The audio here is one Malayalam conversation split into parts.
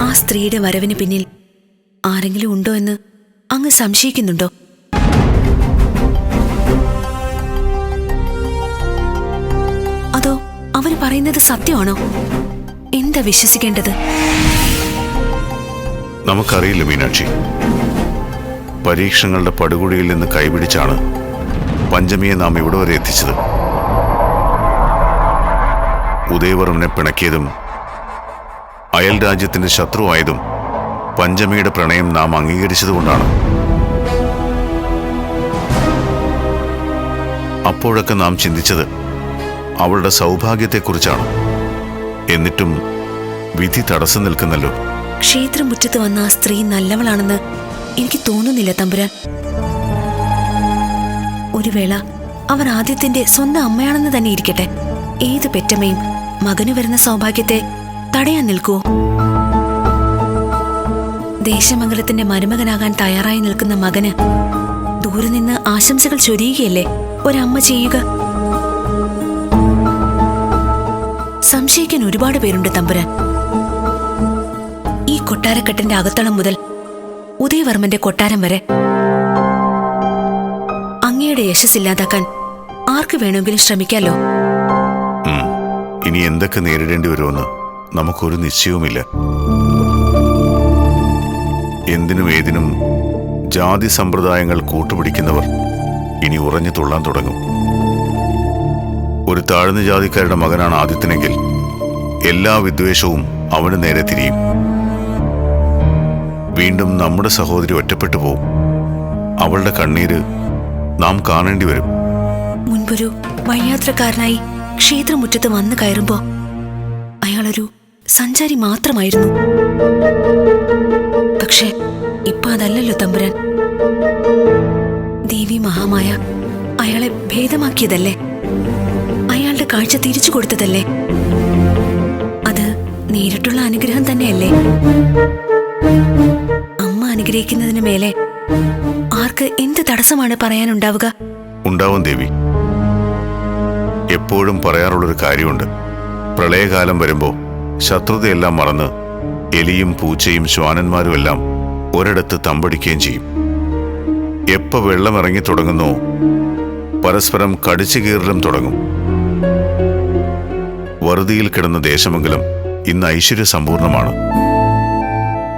ആ സ്ത്രീയുടെ വരവിന് പിന്നിൽ ആരെങ്കിലും ഉണ്ടോ എന്ന് അങ്ങ് സംശയിക്കുന്നുണ്ടോ? അതോ അവർ പറയുന്നത് സത്യമാണോ? എന്താ വിശ്വസിക്കേണ്ടത്? നമുക്കറിയില്ല മീനാക്ഷി. പരീക്ഷണങ്ങളുടെ പടുകുഴിയിൽ നിന്ന് കൈപിടിച്ചാണ് പഞ്ചമിയെ നാം ഇവിടെ വരെ എത്തിച്ചത്. ഉദയവർമ്മനെ പിണക്കിയതും അയൽ രാജ്യത്തിന്റെ ശത്രുവായതും പഞ്ചമിയുടെ പ്രണയം നാം അംഗീകരിച്ചതുകൊണ്ടാണ്. അപ്പോഴൊക്കെ നാം ചിന്തിച്ചത് അവളുടെ സൗഭാഗ്യത്തെക്കുറിച്ചാണ്. എന്നിട്ടും വിധി തടസ്സം നിൽക്കുന്നല്ലോ. ക്ഷേത്രമുറ്റത്ത് വന്ന ആ സ്ത്രീ നല്ലവളാണെന്ന് എനിക്ക് തോന്നുന്നില്ല തമ്പുരാൻ. ഒരു വേള അവർ ആദ്യത്തിന്റെ സ്വന്തം അമ്മയാണെന്ന് തന്നെ ഇരിക്കട്ടെ. ഏത് പെറ്റമ്മയും മകന് വരുന്ന സൗഭാഗ്യത്തെ തടയാൻ നിൽക്കുവോ ദേശമംഗലത്തിന്റെ മരുമകനാകാൻ തയ്യാറായി നിൽക്കുന്ന മകന് ദൂരെ നിന്ന് ആശംസകൾ ചൊരിയുകയല്ലേ? ഒരമ്മ ചെയ്യുക. സംശയിക്കാൻ ഒരുപാട് പേരുണ്ട് തമ്പുരാൻ. ഈ കൊട്ടാരക്കെട്ടിന്റെ അകത്തളം മുതൽ ഉദയവർമ്മന്റെ കൊട്ടാരം വരെ. അങ്ങയുടെ യശസ് ഇല്ലാതാക്കാൻ ആർക്ക് വേണമെങ്കിലും ശ്രമിക്കാലോ? ഇനി എന്തൊക്കെ നേരിടേണ്ടി വരുമെന്ന് നമുക്കൊരു നിശ്ചയവുമില്ല. എന്തിനും ഏതിനും ജാതി സമ്പ്രദായങ്ങൾ കൂട്ടുപിടിക്കുന്നവർ ഇനി ഉറഞ്ഞു തുള്ളാൻ തുടങ്ങും. ഒരു താഴ്ന്ന ജാതിക്കാരുടെ മകനാണ് ആദിത്യനെങ്കിൽ എല്ലാ വിദ്വേഷവും അവന് നേരെ തിരിയും. വീണ്ടും നമ്മുടെ സഹോദരി ഒറ്റപ്പെട്ടു പോവും. അവളുടെ കണ്ണീര് നാം കാണേണ്ടി വരും. മുൻപൊരു വഴിയാത്രക്കാരനായി ക്ഷേത്രമുറ്റത്ത് വന്നു കയറുമ്പോ അയാളൊരു സഞ്ചാരി മാത്രമായിരുന്നു. പക്ഷേ ഇപ്പൊ അതല്ലല്ലോ തമ്പുരാൻ. ദേവി മഹാമായ അയാളെ ഭേദമാക്കിയതല്ലേ? അയാളുടെ കാഴ്ച തിരിച്ചു കൊടുത്തതല്ലേ? അത് നേരിട്ടുള്ള അനുഗ്രഹം തന്നെയല്ലേ? അമ്മ അനുഗ്രഹിക്കുന്നതിന് മേലെ ആർക്ക് എന്ത് തടസ്സമാണ് പറയാനുണ്ടാവുക? ഉണ്ടാവും ദേവി. എപ്പോഴും പറയാറുള്ളൊരു കാര്യമുണ്ട്. പ്രളയകാലം വരുമ്പോൾ ശത്രുതയെല്ലാം മറന്ന് എലിയും പൂച്ചയും ശ്വാനന്മാരും എല്ലാം ഒരിടത്ത് തമ്പടിക്കുകയും ചെയ്യും. എപ്പോൾ വെള്ളം ഇറങ്ങി തുടങ്ങുന്നോ പരസ്പരം കടിച്ചു കീറലും തുടങ്ങും. വറുതിയിൽ കിടന്ന ദേശമെങ്കിലും ഇന്ന് ഐശ്വര്യ സമ്പൂർണമാണ്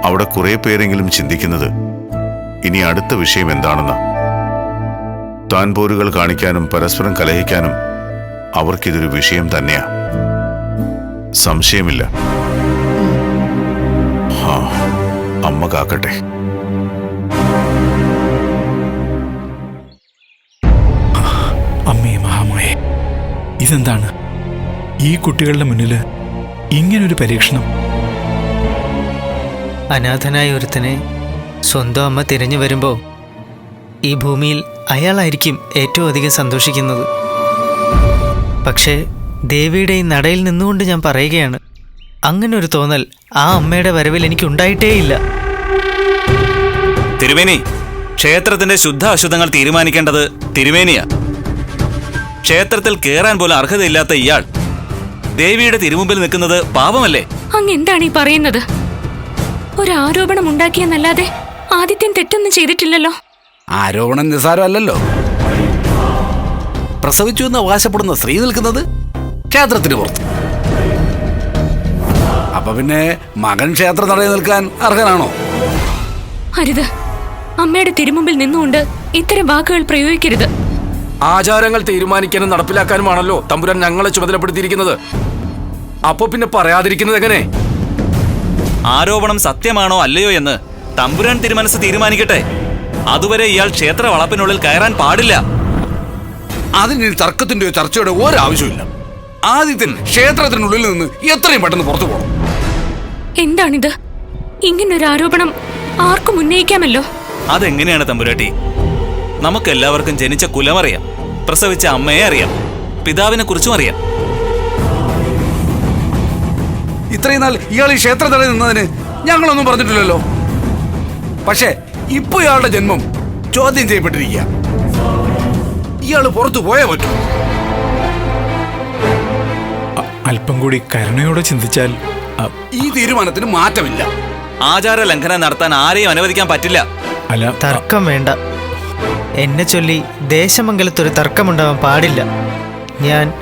അവിടെ കുറേ പേരെങ്കിലും ചിന്തിക്കുന്നത് ഇനി അടുത്ത വിഷയം എന്താണെന്ന്. താൻ പോരുകൾ കാണിക്കാനും പരസ്പരം കലഹിക്കാനും അവർക്കിതൊരു വിഷയം തന്നെയാ. സംശയമില്ല. അമ്മ കാക്കട്ടെ. അമ്മയെ മഹാമായെ ഇതെന്താണ്? ഈ കുട്ടികളുടെ മുന്നിൽ ഇങ്ങനൊരു പരീക്ഷണം. അനാഥനായ ഒരുത്തനെ സ്വന്തം അമ്മ തിരഞ്ഞു വരുമ്പോൾ ഈ ഭൂമിയിൽ അയാളായിരിക്കും ഏറ്റവും അധികം സന്തോഷിക്കുന്നത്. പക്ഷേ ദേവിയുടെ ഈ നടയിൽ നിന്നുകൊണ്ട് ഞാൻ പറയുകയാണ്. അങ്ങനെ ഒരു തോന്നൽ ആ അമ്മയുടെ വരവിൽ എനിക്ക് ഉണ്ടായിട്ടേയില്ല തിരുമേനി ക്ഷേത്രത്തിന്റെ ശുദ്ധ അശുദ്ധങ്ങൾ തീരുമാനിക്കേണ്ടത് തിരുമേനിയാ. ക്ഷേത്രത്തിൽ കേറാൻ പോലും അർഹതയില്ലാത്ത ഇയാൾ ദേവിയുടെ തിരുമുമ്പിൽ നിൽക്കുന്നത് പാപമല്ലേ? അങ്ങ് എന്താണ് ഈ പറയുന്നത്? ഒരു ആരോപണം ഉണ്ടാക്കിയെന്നല്ലാതെ ആദിത്യൻ തെറ്റൊന്നും ചെയ്തിട്ടില്ലല്ലോ. ആരോപണം നിസ്സാരമല്ലല്ലോ. പ്രസവിച്ചു എന്ന് അവകാശപ്പെടുന്ന സ്ത്രീ നിൽക്കുന്നത് ക്ഷേത്രത്തിന് പുറത്ത്. അപ്പൊ പിന്നെ മകൻ ക്ഷേത്ര നടയിൽ നിൽക്കാൻ അർഹനാണോ? അരുത്. അമ്മയുടെ തിരുമുമ്പിൽ നിന്നുകൊണ്ട് ഇത്തരം വാക്കുകൾ പ്രയോഗിക്കരുത്. ആചാരങ്ങൾ തീരുമാനിക്കാനും നടപ്പിലാക്കാനുമാണല്ലോ തമ്പുരാൻ ഞങ്ങളെ ചുമതലപ്പെടുത്തിയിരിക്കുന്നത്. അപ്പൊ പിന്നെ പറയാതിരിക്കുന്നത് എങ്ങനെ? ആരോപണം സത്യമാണോ അല്ലയോ എന്ന് തമ്പുരാൻ തിരുമനസ് തീരുമാനിക്കട്ടെ. അതുവരെ ഇയാൾ ക്ഷേത്ര വളപ്പിനുള്ളിൽ കയറാൻ പാടില്ല. അതിന് തർക്കത്തിന്റെയോ ചർച്ചയുടെ ഒരാവശ്യമില്ല ആദ്യത്തിന് ക്ഷേത്രത്തിനുള്ളിൽ നിന്ന് എത്രയും പെട്ടെന്ന് പുറത്തു പോകണം എന്താണിത്? ഇങ്ങനൊരു ആരോപണം ആർക്കും ഉന്നയിക്കാമല്ലോ. അതെങ്ങനെയാണ് തമ്പുരാട്ടി? നമുക്കെല്ലാവർക്കും ജനിച്ച കുലമറിയാം പ്രസവിച്ച അമ്മയെ അറിയാം പിതാവിനെ കുറിച്ചും അറിയാം. ഇത്രയും നാൾ ഇയാൾ ഈ ക്ഷേത്ര നടയിൽ നിന്നതിന് ഞങ്ങളൊന്നും പറഞ്ഞിട്ടില്ലല്ലോ. പക്ഷേ ഇപ്പൊ ഇയാളുടെ ജന്മം ചോദ്യം ചെയ്യപ്പെട്ടിരിക്കുക ഇയാൾ പുറത്തു പോയേ പറ്റൂ. അല്പം കൂടി കരുണയോടെ ചിന്തിച്ചാൽ ഈ തീരുമാനത്തിന് മാറ്റമില്ല. ആചാര ലംഘനം നടത്താൻ ആരെയും അനുവദിക്കാൻ പറ്റില്ല. അല്ല തർക്കം വേണ്ട. എന്നെ ചൊല്ലി ദേശമംഗലത്തൊരു തർക്കമുണ്ടാവാൻ പാടില്ല. ഞാൻ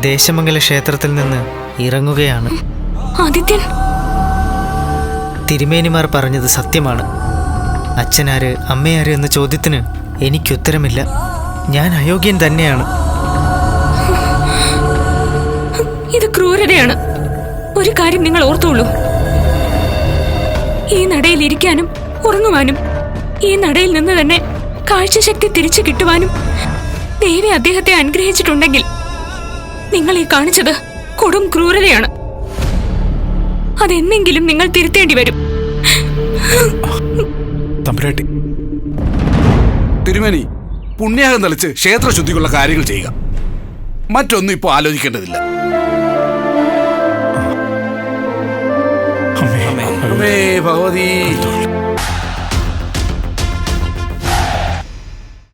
ദേശമംഗല ക്ഷേത്രത്തിൽ നിന്ന് ഇറങ്ങുകയാണ്. ആദിത്യൻ. തിരുമേനിമാർ പറഞ്ഞത് സത്യമാണ്. അച്ഛനാര് അമ്മയാര് എന്ന ചോദ്യത്തിന് എനിക്കുത്തരമില്ല. ഞാൻ അയോഗ്യൻ തന്നെയാണ്. ഇത് ക്രൂരതയാണ്. ഒരു കാര്യം നിങ്ങൾ ഓർത്തോളൂ. ഈ നടയിൽ ഇരിക്കാനും ഉറങ്ങുവാനും ഈ നടയിൽ നിന്ന് തന്നെ കാഴ്ചശക്തി തിരിച്ചു കിട്ടുവാനും ദേവി അദ്ദേഹത്തെ അനുഗ്രഹിച്ചിട്ടുണ്ടെങ്കിൽ നിങ്ങൾ ഈ കാണിച്ചത് കൊടും ക്രൂരതയാണ്. അതെന്നെങ്കിലും നിങ്ങൾ തിരുത്തേണ്ടി വരും. തിരുമേനി പുണ്യാകം തളിച്ച് ക്ഷേത്രശുദ്ധിക്കുള്ള കാര്യങ്ങൾ ചെയ്യുക. മറ്റൊന്നും ഇപ്പോൾ ആലോചിക്കേണ്ടതില്ല. ഭഗവതി.